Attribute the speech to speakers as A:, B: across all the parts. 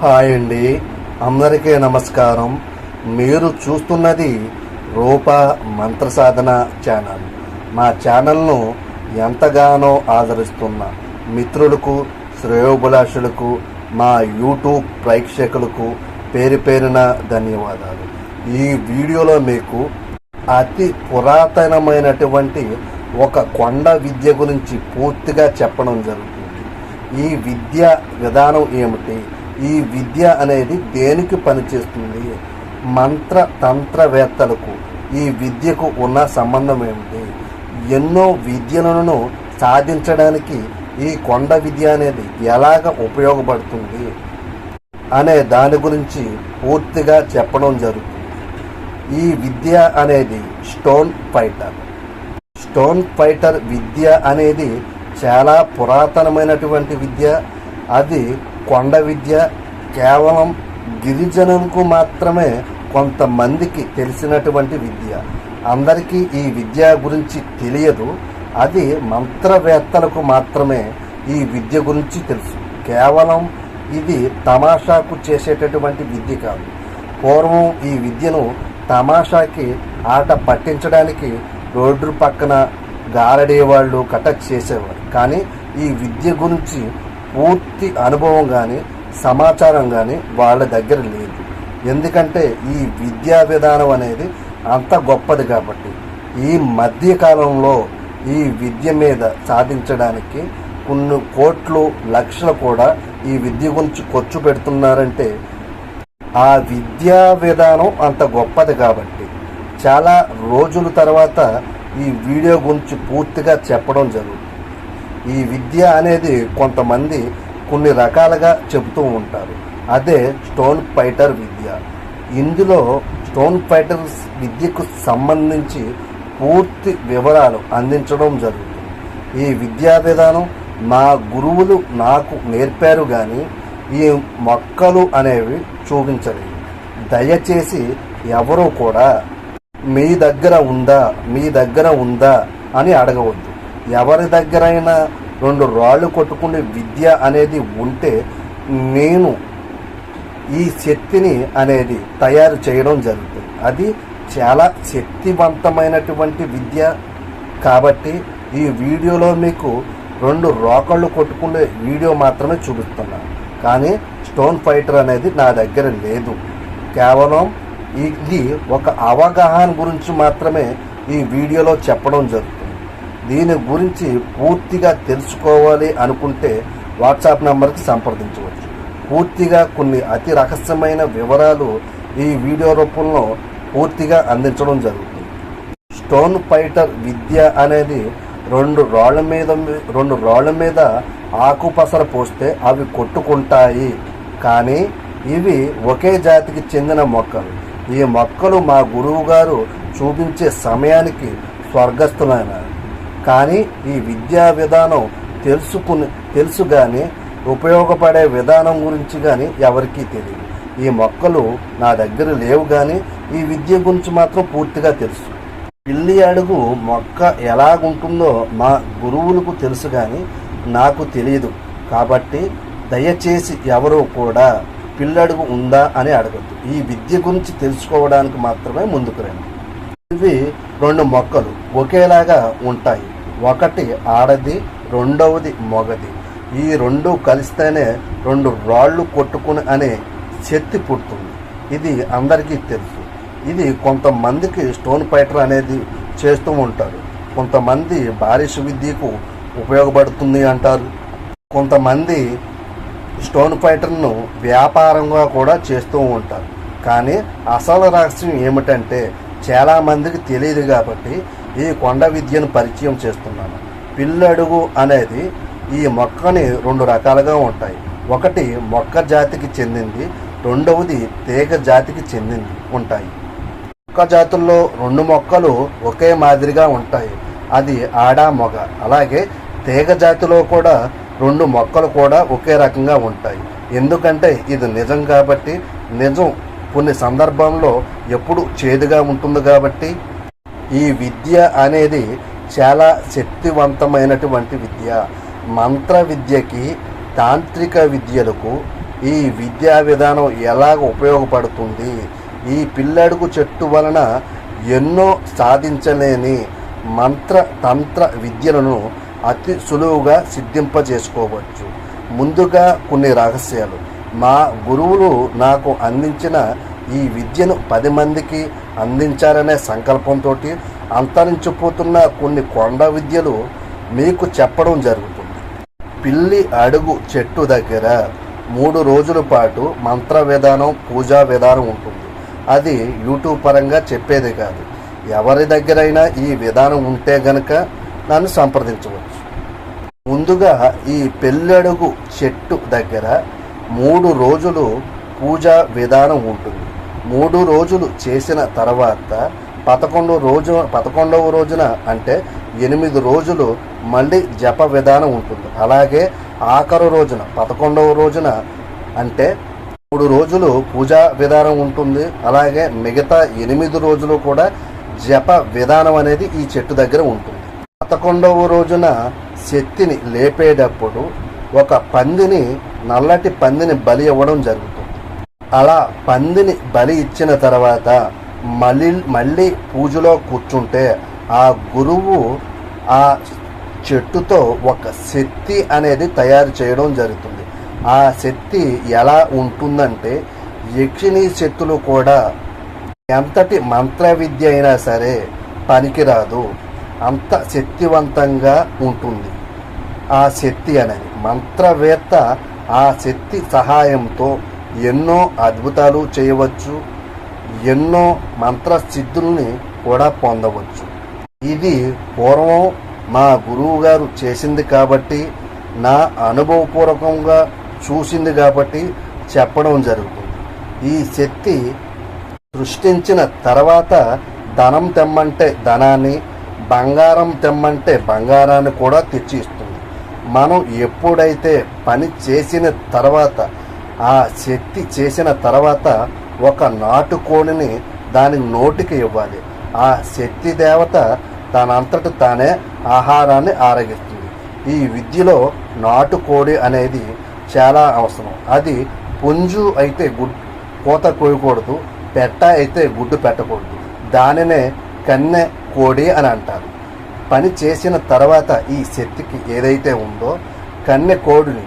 A: Hi అండి. అందరికీ నమస్కారం. మీరు చూస్తున్నది రూప మంత్ర సాధన ఛానల్. మా ఛానల్ను ఎంతగానో ఆదరిస్తున్న మిత్రులకు శ్రేయోభిలాషులకు మా యూట్యూబ్ ప్రేక్షకులకు పేరు పేరున ధన్యవాదాలు. ఈ వీడియోలో మీకు అతి పురాతనమైనటువంటి ఒక కొండ విద్య గురించి పూర్తిగా చెప్పడం జరుగుతుంది. ఈ విద్య విధానం ఏమిటి? ఈ విద్య అనేది దేనికి పనిచేస్తుంది? మంత్ర తంత్రవేత్తలకు ఈ విద్యకు ఉన్న సంబంధం ఏమిటి? ఎన్నో విద్యలను సాధించడానికి ఈ కొండ విద్య అనేది ఎలాగ ఉపయోగపడుతుంది? అనే దాని గురించి పూర్తిగా చెప్పడం జరుగుతుంది. ఈ విద్య అనేది స్టోన్ ఫైటర్. స్టోన్ ఫైటర్ విద్య అనేది చాలా పురాతనమైనటువంటి విద్య. అది కొండ విద్య కేవలం గిరిజనులకు మాత్రమే కొంతమందికి తెలిసినటువంటి విద్య. అందరికీ ఈ విద్య గురించి తెలియదు. అది మంత్రవేత్తలకు మాత్రమే ఈ విద్య గురించి తెలుసు. కేవలం ఇది తమాషాకు చేసేటటువంటి విద్య కాదు. పూర్వం ఈ విద్యను తమాషాకి ఆట పట్టించడానికి రోడ్డు పక్కన గారడేవాళ్ళు కటక్ చేసేవారు. కానీ ఈ విద్య గురించి పూర్తి అనుభవం కానీ సమాచారం కానీ వాళ్ళ దగ్గర లేదు. ఎందుకంటే ఈ విద్యా విధానం అనేది అంత గొప్పది కాబట్టి. ఈ మధ్యకాలంలో ఈ విద్య మీద సాధించడానికి కొన్ని కోట్లు లక్షలు కూడా ఈ విద్య గురించి ఖర్చు పెడుతున్నారంటే ఆ విద్యా విధానం అంత గొప్పది కాబట్టి. చాలా రోజుల తర్వాత ఈ వీడియో గురించి పూర్తిగా చెప్పడం జరుగుతుంది. ఈ విద్య అనేది కొంతమంది కొన్ని రకాలుగా చెబుతూ ఉంటారు. అదే స్టోన్ ఫైటర్ విద్య. ఇందులో స్టోన్ ఫైటర్ విద్యకు సంబంధించి పూర్తి వివరాలు అందించడం జరుగుతుంది. ఈ విద్యా విధానం నా గురువులు నాకు నేర్పారు కానీ ఈ మొక్కలు అనేవి చూపించలేదు. దయచేసి ఎవరూ కూడా మీ దగ్గర ఉందా మీ దగ్గర ఉందా అని అడగవద్దు. ఎవరి దగ్గరైనా రెండు రాళ్ళు కొట్టుకునే విద్య అనేది ఉంటే నేను ఈ శక్తిని అనేది తయారు చేయడం జరుగుతుంది. అది చాలా శక్తివంతమైనటువంటి విద్య కాబట్టి ఈ వీడియోలో మీకు రెండు రోకళ్ళు కొట్టుకునే వీడియో మాత్రమే చూపిస్తున్నాను కానీ స్టోన్ ఫైటర్ అనేది నా దగ్గర లేదు. కేవలం ఇది ఒక అవగాహన గురించి మాత్రమే ఈ వీడియోలో చెప్పడం జరుగుతుంది. దీని గురించి పూర్తిగా తెలుసుకోవాలి అనుకుంటే వాట్సాప్ నెంబర్కి సంప్రదించవచ్చు. పూర్తిగా కొన్ని అతి రహస్యమైన వివరాలు ఈ వీడియో రూపంలో పూర్తిగా అందించడం జరుగుతుంది. స్టోన్ ఫైటర్ విద్య అనేది రెండు రాళ్ళ మీద రెండు రాళ్ళ మీద ఆకుపసర పోస్తే అవి కొట్టుకుంటాయి. కానీ ఇవి ఒకే జాతికి చెందిన మొక్కలు. ఈ మొక్కలు మా గురువు గారు చూపించే సమయానికి స్వర్గస్థులైనారు. కానీ ఈ విద్యా విధానం తెలుసుకుని తెలుసు కానీ ఉపయోగపడే విధానం గురించి కానీ ఎవరికీ తెలియదు. ఈ మొక్కలు నా దగ్గర లేవు కానీ ఈ విద్య గురించి మాత్రం పూర్తిగా తెలుసు. పిల్లి అడుగు మొక్క ఎలాగుంటుందో మా గురువులకు తెలుసు కానీ నాకు తెలియదు. కాబట్టి దయచేసి ఎవరు కూడా పిల్లడుగు ఉందా అని అడగద్దు. ఈ విద్య గురించి తెలుసుకోవడానికి మాత్రమే ముందుకు రండి. ఇవి రెండు మొక్కలు ఒకేలాగా ఉంటాయి. ఒకటి ఆడది రెండవది మొగది. ఈ రెండు కలిస్తేనే రెండు రాళ్ళు కొట్టుకుని అనే శక్తి పుడుతుంది. ఇది అందరికీ తెలుసు. ఇది కొంతమందికి స్టోన్ ఫైటర్ అనేది చేస్తూ ఉంటారు. కొంతమంది బారిష విద్యకు ఉపయోగపడుతుంది అంటారు. కొంతమంది స్టోన్ ఫైటర్ను వ్యాపారంగా కూడా చేస్తూ ఉంటారు. కానీ అసలు రహస్యం ఏమిటంటే చాలామందికి తెలియదు కాబట్టి ఈ కొండ విద్యను పరిచయం చేస్తున్నాను. పిల్లడుగు అనేది ఈ మొక్కని రెండు రకాలుగా ఉంటాయి. ఒకటి మొక్క జాతికి చెందింది రెండవది తీగ జాతికి చెందింది ఉంటాయి. మొక్క జాతుల్లో రెండు మొక్కలు ఒకే మాదిరిగా ఉంటాయి. అది ఆడ మొగ అలాగే తీగ జాతిలో కూడా రెండు మొక్కలు కూడా ఒకే రకంగా ఉంటాయి. ఎందుకంటే ఇది నిజం కాబట్టి నిజం కొన్ని సందర్భంలో ఎప్పుడు చేదుగా ఉంటుంది కాబట్టి ఈ విద్య అనేది చాలా శక్తివంతమైనటువంటి విద్య. మంత్ర విద్యకి తాంత్రిక విద్యలకు ఈ విద్యా విధానం ఎలాగ ఉపయోగపడుతుంది? ఈ పిల్లడుగు చెట్టు వలన ఎన్నో సాధించలేని మంత్ర తంత్ర విద్యలను అతి సులువుగా సిద్ధింపజేసుకోవచ్చు. ముందుగా కొన్ని రహస్యాలు. మా గురువులు నాకు అందించిన ఈ విద్యను పది మందికి అందించాలనే సంకల్పంతో అంతరించిపోతున్న కొన్ని కొండ విద్యలు మీకు చెప్పడం జరుగుతుంది. పిల్లి అడుగు చెట్టు దగ్గర మూడు రోజుల పాటు మంత్ర విధానం పూజా విధానం ఉంటుంది. అది యూట్యూబ్ పరంగా చెప్పేది కాదు. ఎవరి దగ్గరైనా ఈ విధానం ఉంటే గనక నన్ను సంప్రదించవచ్చు. ముందుగా ఈ పెళ్ళడుగు చెట్టు దగ్గర మూడు రోజులు పూజా విధానం ఉంటుంది. మూడు రోజులు చేసిన తర్వాత పదకొండు రోజు పదకొండవ రోజున అంటే ఎనిమిది రోజులు మళ్ళీ జప విధానం ఉంటుంది. అలాగే ఆఖరు రోజున పదకొండవ రోజున అంటే మూడు రోజులు పూజా విధానం ఉంటుంది. అలాగే మిగతా ఎనిమిది రోజులు కూడా జప విధానం అనేది ఈ చెట్టు దగ్గర ఉంటుంది. పదకొండవ రోజున శక్తిని లేపేటప్పుడు ఒక పందిని నల్లటి పందిని బలి ఇవ్వడం జరుగుతుంది. అలా పందిని బలి ఇచ్చిన తర్వాత మళ్ళీ మళ్ళీ పూజలో కూర్చుంటే ఆ గురువు ఆ చెట్టుతో ఒక శక్తి అనేది తయారు చేయడం జరుగుతుంది. ఆ శక్తి ఎలా ఉంటుందంటే యక్షిణీ శక్తులు కూడా ఎంతటి మంత్ర విద్య అయినా సరే పనికిరాదు. అంత శక్తివంతంగా ఉంటుంది ఆ శక్తి అనేది. మంత్రవేత్త ఆ శక్తి సహాయంతో ఎన్నో అద్భుతాలు చేయవచ్చు ఎన్నో మంత్ర సిద్ధుల్ని కూడా పొందవచ్చు. ఇది పూర్వం మా గురువు గారు చేసింది కాబట్టి నా అనుభవపూర్వకంగా చూసింది కాబట్టి చెప్పడం జరుగుతుంది. ఈ శక్తి సృష్టించిన తర్వాత ధనం తెమ్మంటే ధనాన్ని బంగారం తెమ్మంటే బంగారాన్ని కూడా తెచ్చి ఇస్తుంది మనం ఎప్పుడైతే పని చేసిన తర్వాత ఆ శక్తి చేసిన తర్వాత ఒక నాటుకోడిని దాని నోటికి ఇవ్వాలి. ఆ శక్తి దేవత తనంతట తానే ఆహారాన్ని ఆరగిస్తుంది. ఈ విద్యలో నాటుకోడి అనేది చాలా అవసరం. అది పుంజు అయితే గుడ్ కోత కోయకూడదు పెట్ట అయితే గుడ్డు పెట్టకూడదు. దానినే కన్నె కోడి అని అంటారు. పని చేసిన తర్వాత ఈ శక్తికి ఏదైతే ఉందో కన్నె కోడిని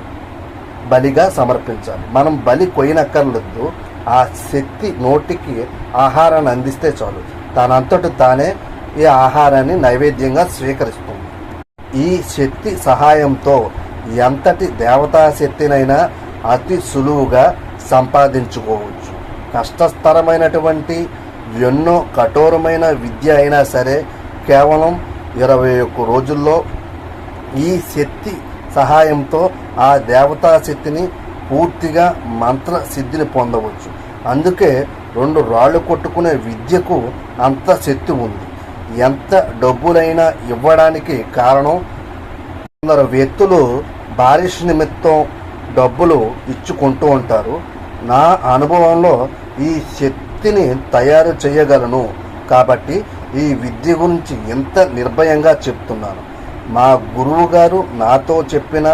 A: బలిగా సమర్పించాలి. మనం బలి కొయ్యనక్కర్లేదు. ఆ శక్తి నోటికి ఆహారాన్ని అందిస్తే చాలు. తనంతటి తానే ఈ ఆహారాన్ని నైవేద్యంగా స్వీకరిస్తుంది. ఈ శక్తి సహాయంతో ఎంతటి దేవతా శక్తినైనా అతి సులువుగా సంపాదించుకోవచ్చు. కష్టస్తరమైనటువంటి ఎన్నో కఠోరమైన విద్య అయినా సరే కేవలం ఇరవై ఒక్క రోజుల్లో ఈ శక్తి సహాయంతో ఆ దేవతా శక్తిని పూర్తిగా మంత్ర సిద్ధిని పొందవచ్చు. అందుకే రెండు రాళ్ళు కొట్టుకునే విద్యకు అంత శక్తి ఉంది. ఎంత డబ్బులైనా ఇవ్వడానికి కారణం కొందరు వ్యక్తులు బారిష్ నిమిత్తం డబ్బులు ఇచ్చుకుంటూ ఉంటారు. నా అనుభవంలో ఈ శక్తిని తయారు చేయగలను. కాబట్టి ఈ విద్య గురించి ఎంత నిర్భయంగా చెప్తున్నాను. మా గురువు గారు నాతో చెప్పిన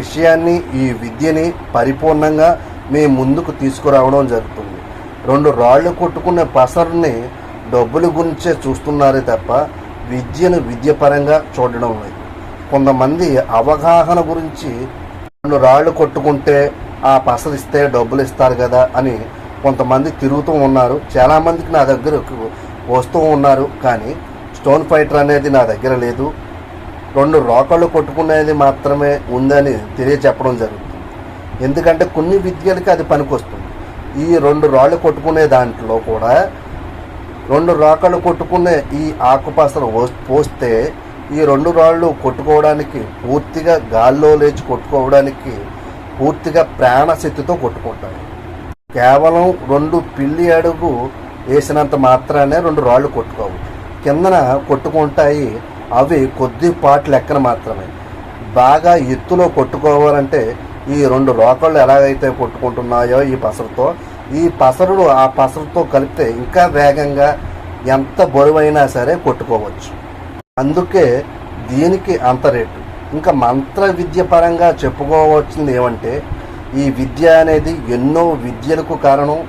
A: విషయాన్ని ఈ విద్యని పరిపూర్ణంగా మీ ముందుకు తీసుకురావడం జరుగుతుంది. రెండు రాళ్ళు కొట్టుకునే పసరుని డబ్బుల గురించే చూస్తున్నారే తప్ప విద్యను విద్యపరంగా చూడడం లేదు. కొంతమంది అవగాహన గురించి రెండు రాళ్ళు కొట్టుకుంటే ఆ పసరు ఇస్తే డబ్బులు ఇస్తారు కదా అని కొంతమంది తిరుగుతూ ఉన్నారు. చాలామందికి నా దగ్గరకు వస్తూ ఉన్నారు. కానీ స్టోన్ ఫైటర్ అనేది నా దగ్గర లేదు. రెండు రోకళ్ళు కొట్టుకునేది మాత్రమే ఉందని తెలియచెప్పడం జరుగుతుంది. ఎందుకంటే కొన్ని విద్యలకి అది పనికొస్తుంది. ఈ రెండు రాళ్ళు కొట్టుకునే దాంట్లో కూడా రెండు రోకళ్ళు కొట్టుకునే ఈ ఆకుపసరు పోస్తే ఈ రెండు రాళ్ళు కొట్టుకోవడానికి పూర్తిగా గాల్లో లేచి కొట్టుకోవడానికి పూర్తిగా ప్రాణశక్తితో కొట్టుకుంటాయి. కేవలం రెండు పిల్లి అడుగు వేసినంత మాత్రానే రెండు రాళ్ళు కొట్టుకోవచ్చు. కిందన కొట్టుకుంటాయి అవి కొద్దిపాటి లెక్కన మాత్రమే. బాగా ఎత్తులో కొట్టుకోవాలంటే ఈ రెండు రోకళ్ళు ఎలాగైతే కొట్టుకుంటున్నాయో ఈ పసరుతో ఈ పసరుడు ఆ పసరుతో కలిపితే ఇంకా వేగంగా ఎంత బరువైనా సరే కొట్టుకోవచ్చు. అందుకే దీనికి అంత రేటు. ఇంకా మంత్ర విద్య పరంగా చెప్పుకోవచ్చింది ఏమంటే ఈ విద్య అనేది ఎన్నో విద్యలకు కారణం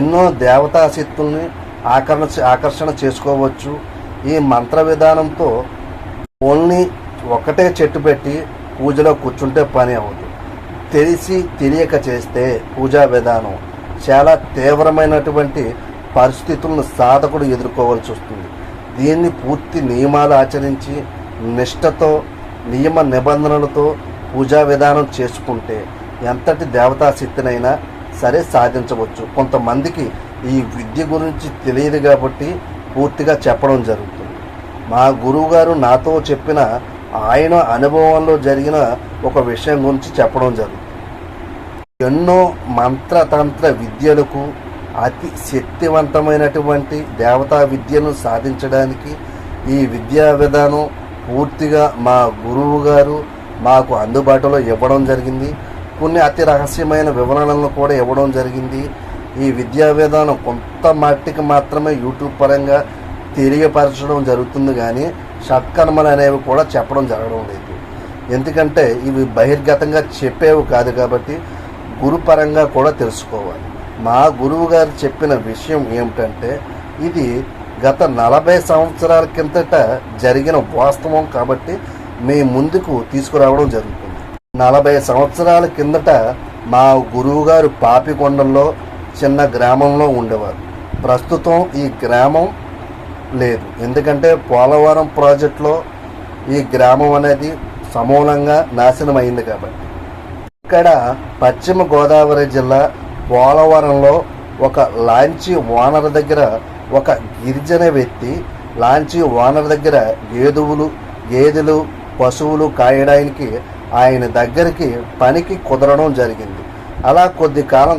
A: ఎన్నో దేవతా శక్తుల్ని ఆకర్షణ ఆకర్షణ చేసుకోవచ్చు. ఈ మంత్ర విధానంతో ఓన్లీ ఒకటే చెట్టు పెట్టి పూజలో కూర్చుంటే పని అవ్వదు. తెలిసి తెలియక చేస్తే పూజా విధానం చాలా తీవ్రమైనటువంటి పరిస్థితులను సాధకుడు ఎదుర్కోవాల్సి వస్తుంది. దీన్ని పూర్తి నియమాలు ఆచరించి నిష్టతో నియమ నిబంధనలతో పూజా విధానం చేసుకుంటే ఎంతటి దేవతాశక్తినైనా సరే సాధించవచ్చు. కొంతమందికి ఈ విద్య గురించి తెలియదు కాబట్టి పూర్తిగా చెప్పడం జరుగుతుంది. మా గురువుగారు నాతో చెప్పిన ఆయన అనుభవంలో జరిగిన ఒక విషయం గురించి చెప్పడం జరుగుతుంది. ఎన్నో మంత్రతంత్ర విద్యలకు అతి శక్తివంతమైనటువంటి దేవతా విద్యను సాధించడానికి ఈ విద్యా విధానం పూర్తిగా మా గురువు గారు మాకు అందుబాటులో ఇవ్వడం జరిగింది. కొన్ని అతి రహస్యమైన వివరణలను కూడా ఇవ్వడం జరిగింది. ఈ విద్యా విధానం కొంత మట్టికి మాత్రమే యూట్యూబ్ పరంగా తెలియపరచడం జరుగుతుంది కానీ షట్కర్మలు అనేవి కూడా చెప్పడం జరగడం లేదు. ఎందుకంటే ఇవి బహిర్గతంగా చెప్పేవి కాదు కాబట్టి గురుపరంగా కూడా తెలుసుకోవాలి. మా గురువు గారు చెప్పిన విషయం ఏమిటంటే ఇది గత నలభై సంవత్సరాల కిందట జరిగిన వాస్తవం కాబట్టి మీ ముందుకు తీసుకురావడం జరుగుతుంది. నలభై సంవత్సరాల కిందట మా గురువుగారు పాపికొండల్లో చిన్న గ్రామంలో ఉండేవారు. ప్రస్తుతం ఈ గ్రామం లేదు. ఎందుకంటే పోలవరం ప్రాజెక్టులో ఈ గ్రామం అనేది సమూలంగా నాశనం అయింది కాబట్టి. ఇక్కడ పశ్చిమ గోదావరి జిల్లా పోలవరంలో ఒక లాంచీ ఓనర్ దగ్గర ఒక గిరిజన వ్యక్తి లాంచీ ఓనర్ దగ్గర గేదువులు గేదెలు పశువులు కాయడానికి ఆయన దగ్గరికి పనికి కుదరడం జరిగింది. అలా కొద్ది కాలం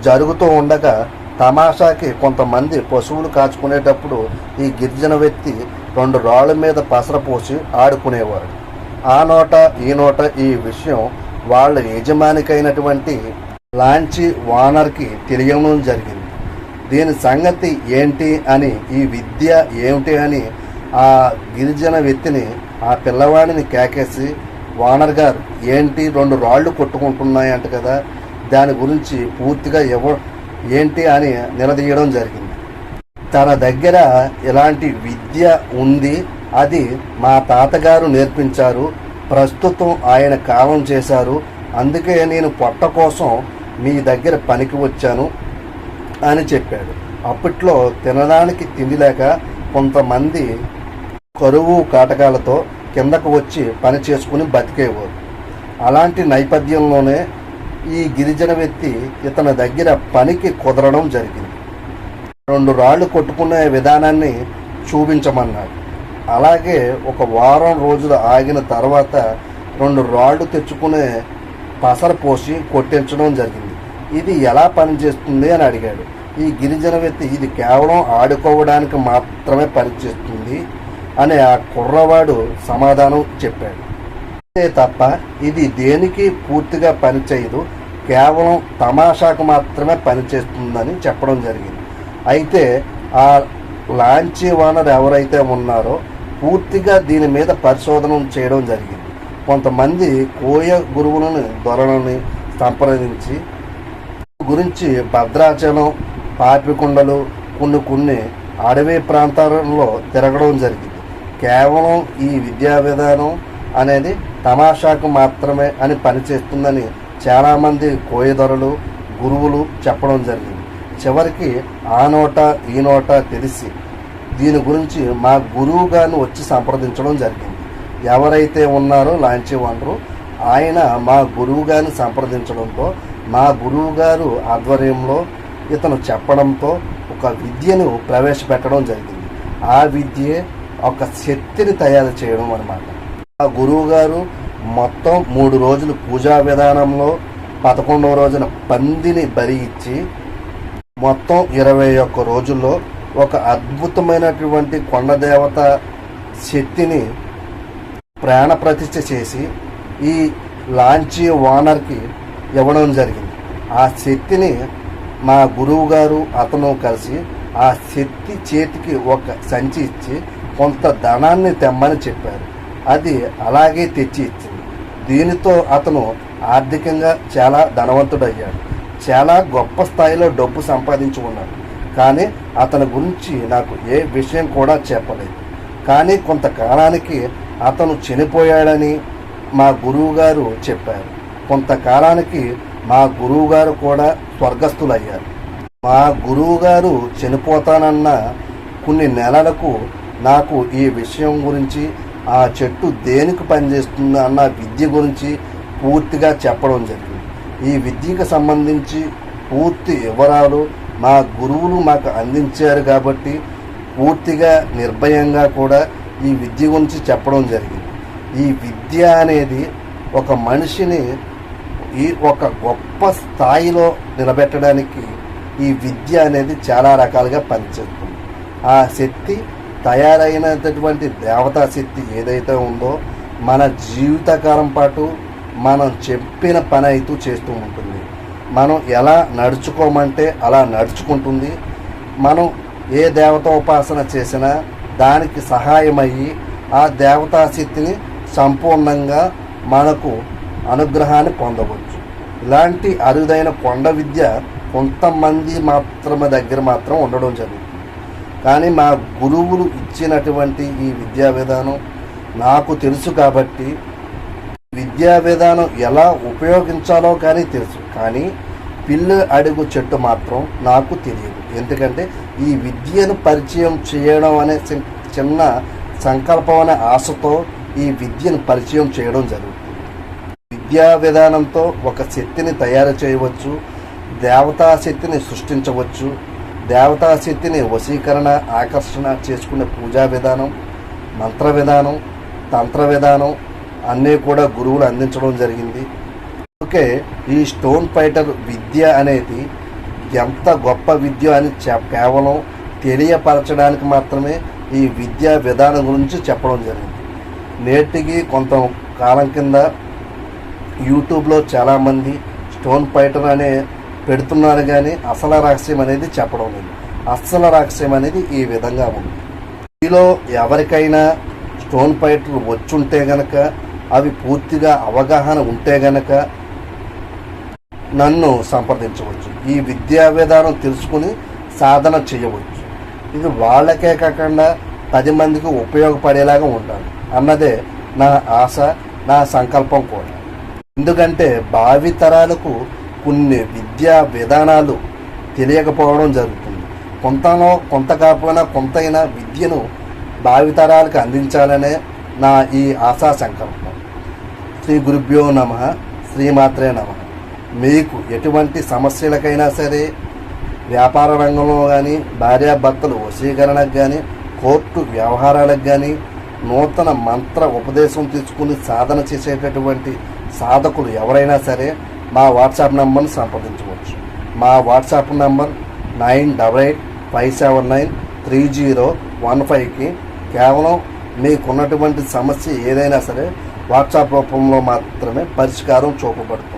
A: జరుగుతూ ఉండగా తమాషాకి కొంతమంది పశువులు కాచుకునేటప్పుడు ఈ గిరిజన వ్యక్తి రెండు రాళ్ళ మీద పసర పోసి ఆడుకునేవాడు ఆ నోట ఈ నోట ఈ విషయం వాళ్ళ యజమానికైనటువంటి లాంచి వానర్కి తెలియడం జరిగింది. దీని సంగతి ఏంటి అని ఈ విద్య ఏమిటి అని ఆ గిరిజన వ్యక్తిని ఆ పిల్లవాడిని కేకేసి వానర్ గారు ఏంటి రెండు రాళ్ళు కొట్టుకుంటున్నాయంట కదా దాని గురించి పూర్తిగా ఎవ ఏంటి అని నిలదీయడం జరిగింది. తన దగ్గర ఇలాంటి విద్య ఉంది అది మా తాతగారు నేర్పించారు ప్రస్తుతం ఆయన కాలం చేశారు అందుకే నేను పొట్ట కోసం మీ దగ్గర పనికి వచ్చాను అని చెప్పాడు. అప్పట్లో తినడానికి తిండి లేక కొంతమంది కరువు కాటకాలతో కిందకు వచ్చి పని చేసుకుని బతికేవారు. అలాంటి నేపథ్యంలోనే ఈ గిరిజన వ్యక్తి ఇతని దగ్గర పనికి కుదరడం జరిగింది. రెండు రాళ్ళు కొట్టుకునే విధానాన్ని చూపించమన్నాడు. అలాగే ఒక వారం రోజులు ఆగిన తర్వాత రెండు రాళ్ళు తెచ్చుకునే పసర పోసి కొట్టించడం జరిగింది. ఇది ఎలా పనిచేస్తుంది అని అడిగాడు. ఈ గిరిజన వ్యక్తి ఇది కేవలం ఆడుకోవడానికి మాత్రమే పనిచేస్తుంది అని ఆ కుర్రవాడు సమాధానం చెప్పాడు. తప్ప ఇది దేనికి పూర్తిగా పనిచేయదు కేవలం తమాషాకు మాత్రమే పనిచేస్తుందని చెప్పడం జరిగింది. అయితే ఆ లాంచీ ఓనర్ ఎవరైతే ఉన్నారో పూర్తిగా దీని మీద పరిశోధన చేయడం జరిగింది. కొంతమంది కోయ గురువులను దొరలని సంప్రదించి గురించి భద్రాచలం పాపికొండలు కొన్ని కొన్ని అడవి ప్రాంతాలలో తిరగడం జరిగింది. కేవలం ఈ విద్యా విధానం అనేది తమాషాకు మాత్రమే అని పనిచేస్తుందని చాలామంది కోయదొరలు గురువులు చెప్పడం జరిగింది. చివరికి ఆ నోట ఈ నోట తెలిసి దీని గురించి మా గురువు గారిని వచ్చి సంప్రదించడం జరిగింది. ఎవరైతే ఉన్నారో లాంచీ వనరు ఆయన మా గురువు గారిని సంప్రదించడంతో మా గురువు గారు ఆధ్వర్యంలో ఇతను చెప్పడంతో ఒక విద్యను ప్రవేశపెట్టడం జరిగింది. ఆ విద్యే ఒక శక్తిని తయారు చేయడం అన్నమాట. ఆ గురువు గారు మొత్తం మూడు రోజులు పూజా విధానంలో పదకొండవ రోజున పందిని బలి ఇచ్చి మొత్తం ఇరవై ఒక్క రోజుల్లో ఒక అద్భుతమైనటువంటి కొండ దేవత శక్తిని ప్రాణ ప్రతిష్ఠ చేసి ఈ లాంచీ ఓనర్కి ఇవ్వడం జరిగింది. ఆ శక్తిని మా గురువు గారు అతను కలిసి ఆ శక్తి చేతికి ఒక సంచి ఇచ్చి కొంత ధనాన్ని తెమ్మని చెప్పారు. అది అలాగే తెచ్చి ఇచ్చింది. దీనితో అతను ఆర్థికంగా చాలా ధనవంతుడయ్యాడు. చాలా గొప్ప స్థాయిలో డబ్బు సంపాదించుకున్నాడు కానీ అతని గురించి నాకు ఏ విషయం కూడా చెప్పలేదు. కానీ కొంతకాలానికి అతను చనిపోయాడని మా గురువు గారు చెప్పారు. కొంతకాలానికి మా గురువు గారు కూడా స్వర్గస్థులయ్యారు. మా గురువు గారు చనిపోతానన్న కొన్ని నెలలకు నాకు ఈ విషయం గురించి ఆ చెట్టు దేనికి పనిచేస్తుంది అన్న విద్య గురించి పూర్తిగా చెప్పడం జరిగింది. ఈ విద్యకు సంబంధించి పూర్తి వివరాలు మా గురువులు మాకు అందించారు కాబట్టి పూర్తిగా నిర్భయంగా కూడా ఈ విద్య గురించి చెప్పడం జరిగింది. ఈ విద్య అనేది ఒక మనిషిని ఈ ఒక గొప్ప స్థాయిలో నిలబెట్టడానికి ఈ విద్య అనేది చాలా రకాలుగా పనిచేస్తుంది. ఆ శక్తి తయారైనటువంటి దేవతా శక్తి ఏదైతే ఉందో మన జీవితకాలం పాటు మనం చెప్పిన పని అయితే చేస్తూ ఉంటుంది. మనం ఎలా నడుచుకోమంటే అలా నడుచుకుంటుంది. మనం ఏ దేవత ఉపాసన చేసినా దానికి సహాయమయ్యి ఆ దేవతాశక్తిని సంపూర్ణంగా మనకు అనుగ్రహాన్ని పొందవచ్చు. ఇలాంటి అరుదైన కొండ విద్య కొంతమంది మాత్రమే దగ్గర మాత్రం ఉండడం జరుగుతుంది. కానీ మా గురువులు ఇచ్చినటువంటి ఈ విద్యా విధానం నాకు తెలుసు కాబట్టి విద్యా విధానం ఎలా ఉపయోగించాలో కానీ తెలుసు. కానీ పిల్లు అడుగు చెట్టు మాత్రం నాకు తెలియదు. ఎందుకంటే ఈ విద్యను పరిచయం చేయడం అనే చి- చిన్న సంకల్పం అనే ఆశతో ఈ విద్యను పరిచయం చేయడం జరుగుతుంది. విద్యా విధానంతో ఒక శక్తిని తయారు చేయవచ్చు. దేవతా శక్తిని సృష్టించవచ్చు. దేవతాశక్తిని వశీకరణ ఆకర్షణ చేసుకునే పూజా విధానం మంత్ర విధానం తంత్ర విధానం అన్నీ కూడా గురువులు అందించడం జరిగింది. ఓకే ఈ స్టోన్ ఫైటర్ విద్య అనేది ఎంత గొప్ప విద్య అని కేవలం తెలియపరచడానికి మాత్రమే ఈ విద్యా విధానం గురించి చెప్పడం జరిగింది. నేటికి కొంత కాలం కింద యూట్యూబ్లో చాలామంది స్టోన్ ఫైటర్ అనే పెడుతున్నారు కానీ అసల రహస్యం అనేది చెప్పడం లేదు. అసల రహస్యం అనేది ఈ విధంగా ఉంది. మీలో ఎవరికైనా స్టోన్ ఫైటర్ వచ్చుంటే గనక అవి పూర్తిగా అవగాహన ఉంటే గనక నన్ను సంప్రదించవచ్చు. ఈ విద్యా విధానం తెలుసుకుని సాధన చేయవచ్చు. ఇది వాళ్ళకే కాకుండా పది మందికి ఉపయోగపడేలాగా ఉండాలి. అన్నదే నా ఆశ నా సంకల్పం కూడా. ఎందుకంటే భావి తరాలకు కొన్ని విద్యా విధానాలు తెలియకపోవడం జరుగుతుంది. కొంతనో కొంత కాకపోయినా కొంతైనా విద్యను భావితరాలకు అందించాలనే నా ఈ ఆశా సంకల్పం. శ్రీ గురుభ్యో నమ శ్రీమాత్రే నమ. మీకు ఎటువంటి సమస్యలకైనా సరే వ్యాపార రంగంలో కానీ భార్యాభర్తలు వశీకరణకు కానీ కోర్టు వ్యవహారాలకు కానీ నూతన మంత్ర ఉపదేశం తీసుకుని సాధన చేసేటటువంటి సాధకులు ఎవరైనా సరే మా వాట్సాప్ నంబర్ను సంప్రదించవచ్చు. మా WhatsApp number nine double eight five seven nine three zero one ఫైవ్కి కేవలం మీకున్నటువంటి సమస్య ఏదైనా సరే వాట్సాప్ రూపంలో మాత్రమే పరిష్కారం చూపబడుతుంది.